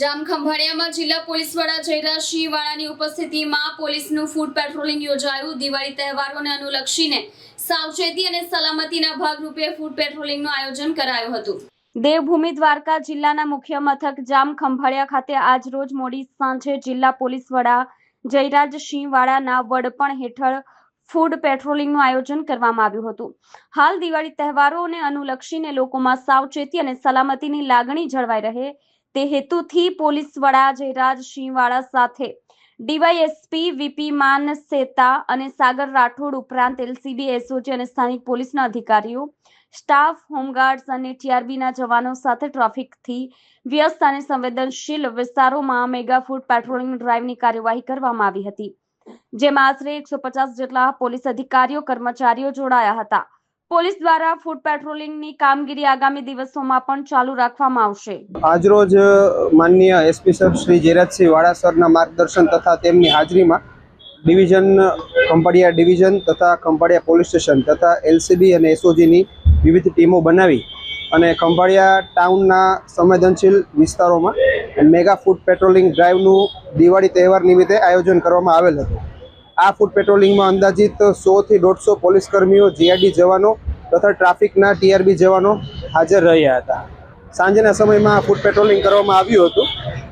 જામખંભાળિયામાં જિલ્લા પોલીસ વડા જયરાજસિંહ વાળાની ઉપસ્થિતિમાં પોલીસનું ફૂડ પેટ્રોલિંગ યોજાયું. દિવાળી તહેવારોને અનુલક્ષીને સાવચેતી અને સલામતીના ભાગરૂપે ફૂડ પેટ્રોલિંગનું આયોજન કરાયું હતું. દેવભૂમિ દ્વારકા જિલ્લાના મુખ્ય મથક જામ ખંભાળિયા ખાતે આજ રોજ મોડી સાંજે જિલ્લા પોલીસ વડા જયરાજસિંહ વાળાના વડપણ હેઠળ ફૂડ પેટ્રોલિંગનું આયોજન કરવામાં આવ્યું હતું. હાલ દિવાળી તહેવારોને અનુલક્ષીને લોકોમાં સાવચેતી અને સલામતીની લાગણી જળવાઈ રહે તે હેતુથી પોલીસ વડા જયરાજ સિંહવાળા સાથે ડીવાયએસપી વીપી માન સેતા અને સાગર રાઠોડ ઉપરાંત એલસીબી, એસઓજી અને સ્થાનિક પોલીસના અધિકારીઓ, સ્ટાફ, હોમગાર્ડ્સ અને ટીઆરબીના જવાનો સાથે ટ્રાફિકથી વ્યસ્ત અને સંવેદનશીલ વિસ્તારોમાં મેગા ફૂડ પેટ્રોલિંગ ડ્રાઈવની કાર્યવાહી કરવામાં આવી હતી. જેમાં આશરે એકસો પચાસ જેટલા પોલીસ અધિકારીઓ, કર્મચારીઓ જોડાયા હતા. પોલીસ દ્વારા ફૂડ પેટ્રોલિંગની કામગીરી આગામી દિવસોમાં પણ ચાલુ રાખવામાં આવશે. આજરોજ માનનીય એસપી સાહેબ શ્રી જયરાજસિંહ વાળા સરના માર્ગદર્શન તથા તેમની હાજરીમાં ડિવિઝન ખંભાળિયા ડિવિઝન તથા ખંભાળિયા પોલીસ સ્ટેશન તથા એલસીબી અને એસઓજીની વિવિધ ટીમો બનાવી અને ખંભાળિયા ટાઉનના સંવેદનશીલ વિસ્તારોમાં મેગા ફૂડ પેટ્રોલિંગ ડ્રાઈવનું દિવાળી તહેવાર નિમિત્તે આયોજન કરવામાં આવેલ હતું. આ ફૂડ પેટ્રોલિંગમાં અંદાજિત સોથી દોઢસો પોલીસ કર્મીઓ, જીઆરડી જવાનો તથા ટ્રાફિકના ટીઆરબી જવાનો હાજર રહ્યા હતા. સાંજના સમયમાં ફૂડ પેટ્રોલિંગ કરવામાં આવ્યું હતું.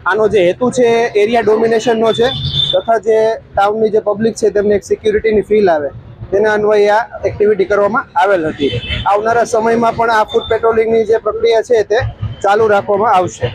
આનો જે હેતુ છે, એરિયા ડોમિનેશનનો છે તથા જે ટાઉનની જે પબ્લિક છે, તેમને એક સિક્યુરિટીની ફીલ આવે. તેના અન્વયે આ એક્ટિવિટી કરવામાં આવેલ હતી. આવનારા સમયમાં પણ આ ફૂડ પેટ્રોલિંગની જે પ્રક્રિયા છે, તે ચાલુ રાખવામાં આવશે.